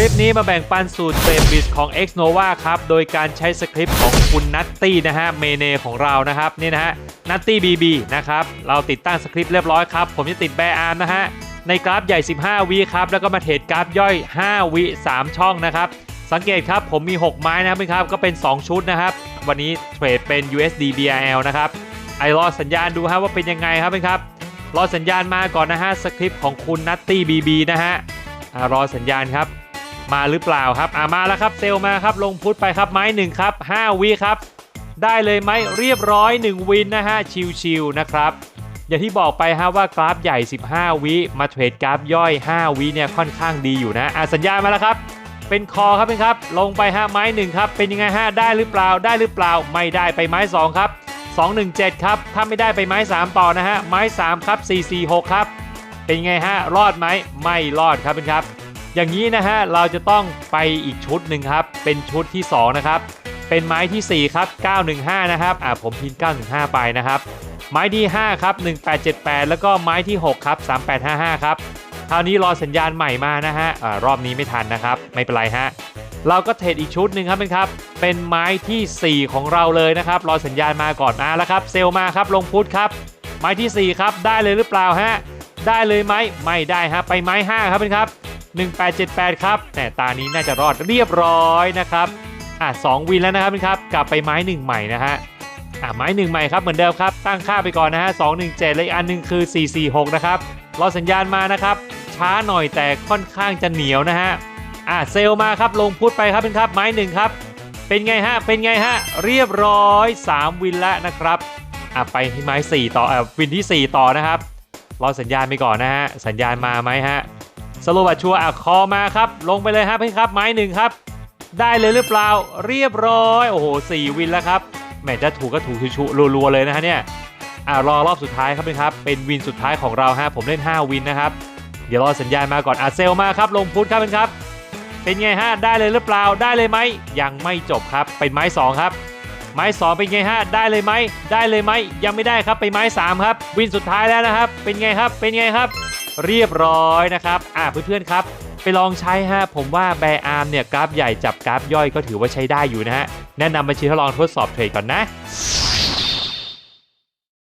ลิปนี้มาแบ่งปันสูตรเทรดบิสของ X Nova ครับ โดยการใช้สคริปต์ของคุณนัตตี้นะฮะ เมเนของเรานะครับ นี่นะฮะ นัตตี้บีบีนะครับ เราติดตั้งสคริปต์เรียบร้อยครับ ผมจะติดแบร์อาร์มนะฮะ ในกราฟใหญ่ 15 วิครับ แล้วก็มาเทรดกราฟย่อย 5 วิ 3 ช่องนะครับ สังเกตครับ ผมมี 6 ไม้นะครับครับก็เป็น 2 ชุดนะครับ วันนี้เทรดเป็น USD BRL นะครับไอรอสัญญาณดูฮะว่าเป็นยังไงครับครับ รอสัญญาณมาก่อนนะฮะสคริปต์ของคุณนัตตี้บีบีนะฮะรอสัญญาณครับ มาหรือเปล่าครับอ่ามาแล้วครับเซลมาครับลงพุทไปครับไม้หนึ่งครับ5วิครับ ได้เลยไหมเรียบร้อย 1 วินนะฮะชิวๆนะครับอย่างที่บอกไปฮะว่ากราฟใหญ่ 15 วิมาเทรดกราฟย่อย 5 วิเนี่ยค่อนข้างดีอยู่นะอ่าสัญญาณมาแล้วครับ เป็นคอครับเป็นครับ ลงไปฮะไม้หนึ่งครับเป็นยังไงฮะได้หรือเปล่าได้หรือเปล่าไม่ได้ไปไม้ 2 ครับ 217 ครับ ถ้าไม่ได้ไปไม้ 3 ต่อนะฮะไม้ 3 ครับ 446 ครับ เป็นไงฮะรอดไหมไม่รอดครับเป็นครับ อย่างนี้นะฮะเราจะต้องไปอีกชุดหนึ่งครับ เป็นชุดที่ 2 นะครับ เป็นไม้ที่ 4 ครับ 915 นะครับอ่าผมพิมพ์ 915 ไปนะครับ ไม้ที่ 5 ครับ 1878 แล้วก็ไม้ที่ 6 ครับ 3855 ครับคราวนี้รอสัญญาณใหม่มานะฮะอ่ารอบนี้ไม่ทันนะครับ ไม่เป็นไรฮะเราก็เทรดอีกชุดหนึ่งครับเป็นครับ เป็นไม้ทีสี่4 ของเราเลยนะครับ รอสัญญาณมาก่อนอ่าแล้วครับ เซลมาครับลงพุทครับ ไม้ทีสี่ 4 ครับ ได้เลยหรือเปล่าฮะได้เลยไหมไม่ได้ฮะไปไม้ 5 ครับเป็นครับ 1878 ครับแต่ตานี้น่าจะรอดเรียบร้อยนะครับอะ2วินแล้วนะครับเป็นครับ กลับไปไม้1ใหม่นะฮะอะไม้1ใหม่ครับเหมือนเดิมครับ ตั้งค่าไปก่อนนะฮะ217และอันหนึงคือ 446 นะครับรอสัญญาณมานะครับ ช้าหน่อยแต่ค่อนข้างจะเหนียวนะฮะอะเซลลมาครับลงพุทไปครับเป็นครับไม้หนึ่งครับ เป็นไงฮะเป็นไงฮะเรียบร้อย 3 วินแล้วนะครับอะไปที่ไม้ 4 ต่ออะวินที่ 4 ต่อนะครับรอสัญญาณไปก่อนนะฮะสัญญาณมาไหมฮะ สโลบัตชัวอะคอมาครับ ลงไปเลยครับพี่ครับ ไม้หนึ่งครับ ได้เลยหรือเปล่าเรียบร้อย โอ้โหสี่วินแล้วครับแหมจะถูกก็ถูกชุๆรัวๆเลยนะฮะเนี่ยอ่ารอรอบสุดท้ายครับพี่ครับ เป็นวินสุดท้ายของเราฮะผมเล่น 5 วินนะครับ เดี๋ยวรอสัญญาณมาก่อนอะเซลมาครับ ลงพุทครับเป็นครับ เป็นไงฮะได้เลยหรือเปล่าได้เลยไหมยังไม่จบครับ เป็นไม้ 2 ครับ ไม้ 2 เป็นไงฮะได้เลยไหมได้เลยไหมยังไม่ได้ครับไปไม้ 3 ครับ วินสุดท้ายแล้วนะครับ เป็นไงครับเป็นไงครับ เรียบร้อยนะครับอะเพื่อนๆครับ ไปลองใช้ฮะผมว่าแบร์อาร์มเนี่ยกราฟใหญ่จับกราฟย่อยก็ถือว่าใช้ได้อยู่นะฮะแนะนำบัญชีทดลองทดสอบเทรดก่อนนะ